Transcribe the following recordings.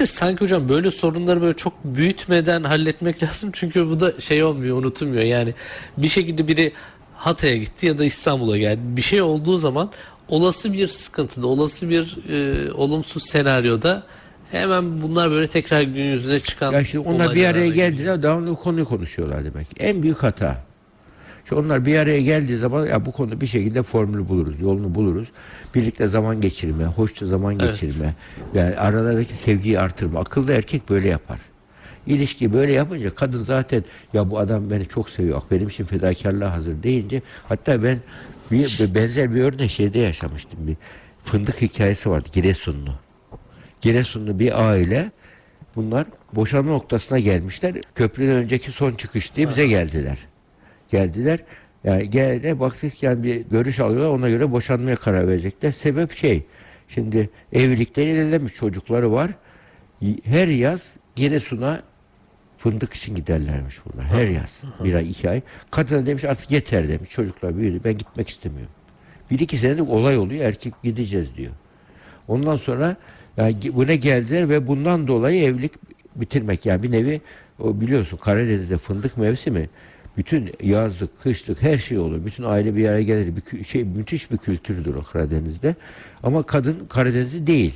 de sanki hocam böyle sorunları böyle çok büyütmeden halletmek lazım. Çünkü bu da şey olmuyor, unutulmuyor. Yani bir şekilde biri Hatay'a gitti ya da İstanbul'a geldi. Bir şey olduğu zaman olası bir sıkıntıda, olası bir e, olumsuz senaryoda hemen bunlar böyle tekrar gün yüzüne çıkan Ya şimdi onlar bir araya geldiler bu konuyu konuşuyorlar demek. En büyük hata. Şimdi onlar bir araya geldiği zaman ya bu konuda bir şekilde formülü buluruz, yolunu buluruz. Birlikte zaman geçirme, hoşça zaman Evet. geçirme, yani aralardaki sevgiyi artırma. Akıllı erkek böyle yapar. İlişki böyle yapınca kadın zaten ya bu adam beni çok seviyor, benim için fedakarlığa hazır deyince hatta ben bir, benzer bir örnek şeyde yaşamıştım. Bir fındık hikayesi vardı Giresunlu. Giresunlu bir aile bunlar boşanma noktasına gelmişler. Köprüden önceki son çıkış diye bize geldiler. Geldiler. Yani geldi baktık yani bir görüş alıyorlar ona göre boşanmaya karar verecekler. Sebep şey şimdi evlilikten ilerlemiş çocukları var. Her yaz Giresun'a fındık için giderlermiş bunlar. Her yaz. Bir ay iki ay. Kadına demiş artık yeter demiş. Çocuklar büyüdü ben gitmek istemiyorum. Bir iki senelik olay oluyor erkek gideceğiz diyor. Ondan sonra yani buna geldiler ve bundan dolayı evlilik bitirmek yani bir nevi o biliyorsun Karadeniz'de fındık mevsimi bütün yazlık, kışlık her şey olur. Bütün aile bir araya gelir. Bir şey müthiş bir kültürdür o Karadeniz'de. Ama kadın Karadenizli değil.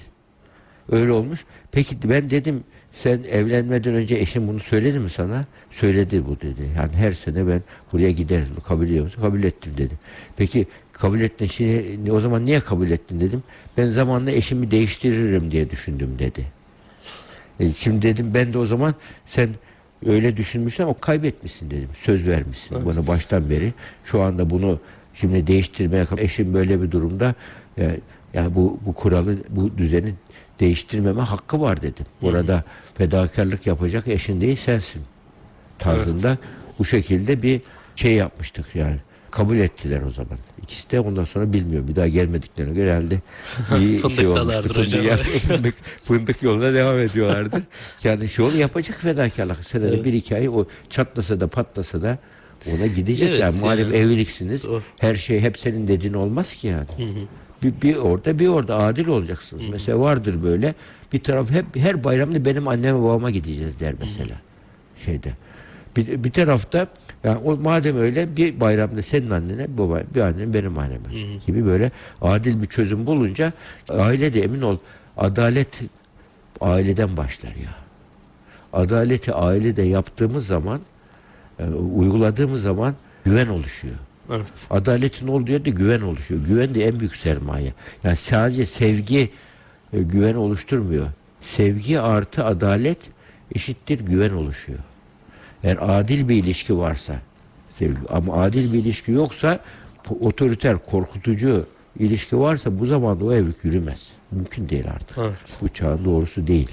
Öyle olmuş. Peki ben dedim sen evlenmeden önce eşin bunu söyledi mi sana? Söyledi bu dedi. Yani her sene ben buraya gideriz. Kabul ediyor musun? Kabul ettim dedi. Peki kabul ettin. Şimdi o zaman niye kabul ettin dedim. Ben zamanla eşimi değiştiririm diye düşündüm dedi. E, şimdi dedim ben de o zaman sen öyle düşünmüşsün ama kaybetmişsin dedim. Söz vermişsin bana baştan beri. Şu anda bunu şimdi değiştirmeye eşim böyle bir durumda e, yani bu bu kuralı bu düzeni değiştirmeme hakkı var dedim. Burada fedakarlık yapacak eşin değil sensin. Tarzında bu şekilde bir şey yapmıştık yani. Kabul ettiler o zaman. İkisi de ondan sonra bilmiyorum. Bir daha gelmediklerine göre herhalde iyi şey olmuştu. Fındık, fındık, fındık yoluna devam ediyorlardı. Yani şu yolu yapacak fedakarlık. Senede Evet. bir iki ay o çatlasa da patlasa da ona gidecek Evet, yani. Yani. evliliksiniz Doğru. her şey hep senin dediğin olmaz ki yani. Bir, bir orada bir orada adil olacaksınız. Mesela vardır böyle bir taraf hep her bayramda benim anneme babama gideceğiz der mesela. Şeyde. Bir, bir tarafta yani o madem öyle bir bayramda senin annene baba bir annen benim anneme gibi böyle adil bir çözüm bulunca aile de emin ol adalet aileden başlar ya. Adaleti ailede yaptığımız zaman e, uyguladığımız zaman güven oluşuyor. Evet. Adaletin olduğu yerde güven oluşuyor. Güven de en büyük sermaye. Yani sadece sevgi e, güven oluşturmuyor. Sevgi artı adalet eşittir güven oluşuyor. Eğer adil bir ilişki varsa sevgi ama adil bir ilişki yoksa otoriter, korkutucu ilişki varsa bu zamanda o evlilik yürümez. Mümkün değil artık. Evet. Bu çağın doğrusu değil.